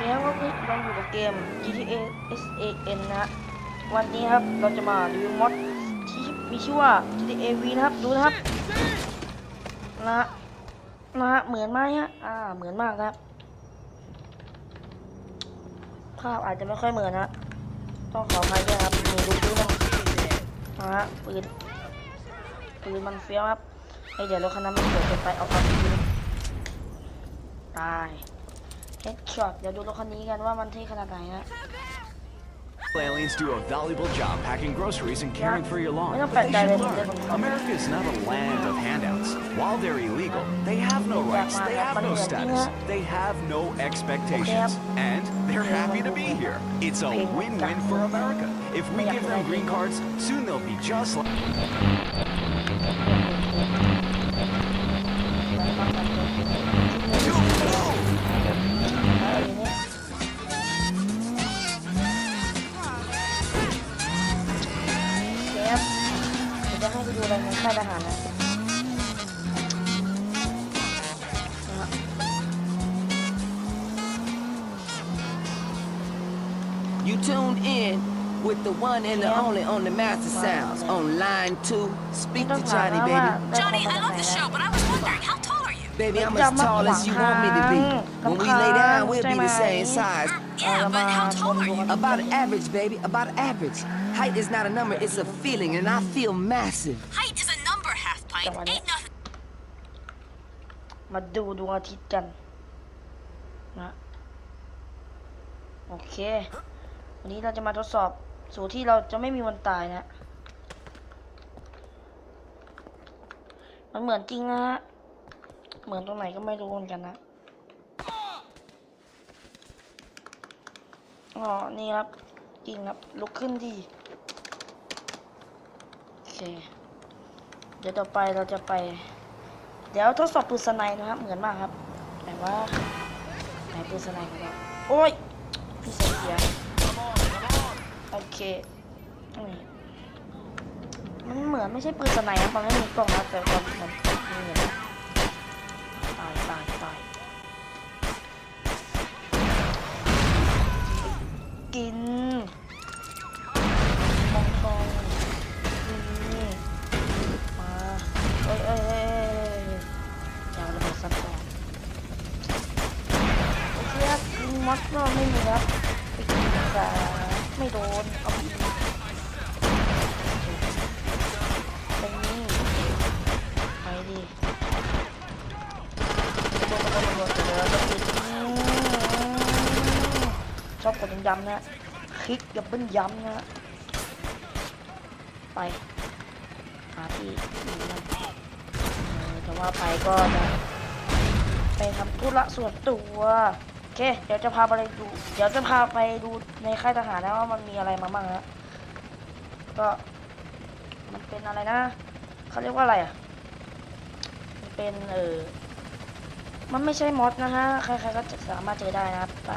เคครับก็คือเราอยู่กับเกม GTA SAN นะฮะวันนี้ครับเราจะมารีวิวมอดที่มีชื่อว่า GTA V นะครับดูนะครับนะฮะนะฮะเหมือนไหมฮะอ่าเหมือนมากนะครับภาพอาจจะไม่ค่อยเหมือนนะต้องขออภัยด้วยครับมีลูกปืนมันนะฮะปืนปืนมันเฟี้ยวครับไอเดี๋ยวรถคันนั้นมันเกิดนไปเอาเอาปืนตาย เฮดช็อต เดี๋ยวดูรถคันนี้กันว่ามันเท่ขนาดไหนฮะ Aliens do a valuable job packing groceries and caring for your lawn. Ano But they pa, should Darren? learn, America is not a land of handouts. While they're illegal, they have no rights, they have no status, they have no expectations, and they're happy to be here. It's a win-win for America. If we give them green cards, soon they'll be just like... เช ให้ไปดูอะไรในค่ายทหารนะนะฮะ You tuned in with the one and the only on the Master Sounds on line two. ไม่ Speak ต้อง to ถาม Johnny, นะว่า baby. ได้ Johnny, ข้อ I มูล love the จาก show, ไหน but I was wondering, how tall are you? Baby, I'm Jump as tall up, as you want me to be. Wang. When we Come lay down, on, we'll be the same Jemai. size. Yeah, but how tall are you? About average, baby. About average. Height is not a number, it's a feeling, and I feel massive. Height is a number, half pint. Come on, Ain't nothing. มาดูดวงอาทิตย์กันนะโอเค วันนี้เราจะมาทดสอบสูตรที่เราจะไม่มีวันตายนะ มันเหมือนจริงนะฮะ เหมือนตรงไหนก็ไม่รู้เหมือนกันนะ อ๋อ นี่ครับ จริงครับลุกขึ้นดีโอเค เดี๋ยวต่อไปเราจะไป เดี๋ยวทดสอบปืนสไนนะครับ เหมือนมากครับแต่ว่าไหนปืนสไนด์ของเราโอ้ยพี่เสียเสียโอเคมันเหมือนไม่ใช่ปืนสไนด์ครับมันไม่มีกล้องนะแต่ความมันมีเหมือน ก็ไม่มีครับไปกินแต่ไม่โดนเอาไปยิงไปนี่ไปดิโดนโดนโดนโดนเดี๋ยวจะปิดอืมชอบกดย้ำๆนะคลิกกับเบิ้ลย้ำนะไปหาที่นเออแต่ว่าไปก็จะไปทำธุระส่วนตัว เค เดี๋ยวจะพาไปดู เดี๋ยวจะพาไปดูในค่ายทหารนะว่ามันมีอะไรมาบ้างนะก็มันเป็นอะไรนะเขาเรียกว่าอะไรอะมันเป็นเออมันไม่ใช่มอสนะฮะใครๆก็จะสามารถเจอได้นะป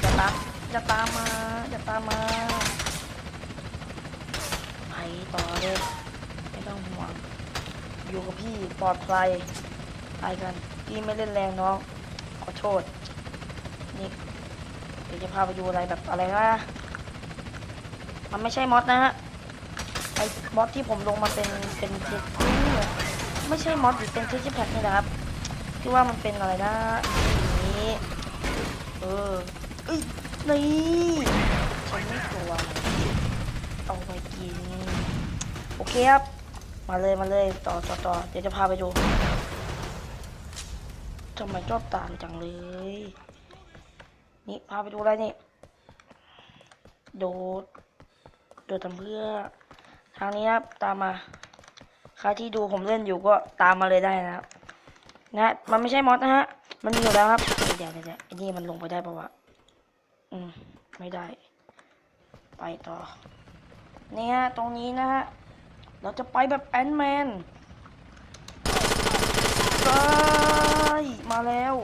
อย่าตามอย่าตามมาอย่าตามมาไปต่อเลยไม่ต้องห่วงอยู่กับพี่ปลอดภัย ไปกันพี่ไม่เล่นแรงน้องขอโทษ นี่เดี๋ยวจะพาไปดูอะไรแบบอะไรนะมันไม่ใช่มอสนะฮะไอ้มอสที่ผมลงมาเป็นเป็นเทสไม่ใช่มอสหรือเป็นเทสแพ็คนี่นะครับที่ว่ามันเป็นอะไรนะนี้เออเอ้ยนี่ฉันไม่กลัวเอาไปกินโอเคครับมาเลยมาเลยต่อต่อต่อเดี๋ยวจะพาไปดู ทำไมชอบตามจังเลย นี่พาไปดูอะไรนี่ โดด โดดทำเพื่อ ทางนี้ครับ ตามมา ใครที่ดูผมเล่นอยู่ก็ตามมาเลยได้นะครับ นะ มันไม่ใช่มอสนะฮะ มันมีอยู่แล้วครับ เดี๋ยวเดี๋ยวเดี๋ยวไอ้นี่มันลงไปได้ปะวะ อืม ไม่ได้ ไปต่อ เนี่ฮะตรงนี้นะฮะ เราจะไปแบบแอนด์แมนไป มาแล้ว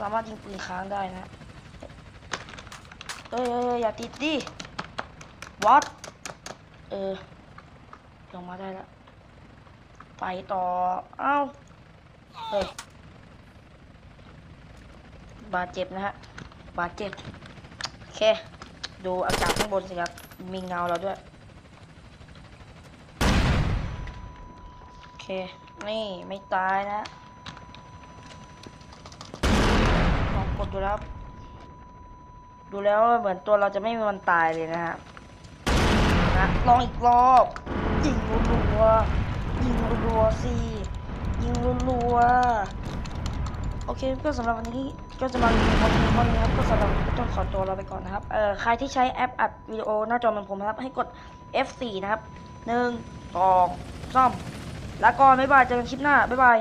สามารถยิงปืนค้างได้นะเอ้ยเอ้ยอยอย่าติดดิวัดเออลงมาได้แล้วไปต่อ เอ้าเฮ้ยบาดเจ็บนะฮะ บาดเจ็บ โอเค ดูอากาศข้างบนสิครับ มีเงาเราด้วย โอเค นี่ ไม่ตายนะ ลอง กดดูแล้ว ดูแล้วเหมือนตัวเราจะไม่มีวันตายเลยนะฮะนะลองอีกรอบยิงรัวยิงรัวสิยิงรัวโอเคก็สำหรับวันนี้ก็จะมารีวิวคลิปเท่านี้ครับก็สำหรับก็ต้องขอตัวลาไปก่อนนะครับเอ่อใครที่ใช้แอปอัดวิดีโอหน้าจอเหมือนผมนะครับให้กด F4 นะครับหนึ่งสองสามแล้วก็บ๊ายบายเจอกันคลิปหน้าบ๊ายบาย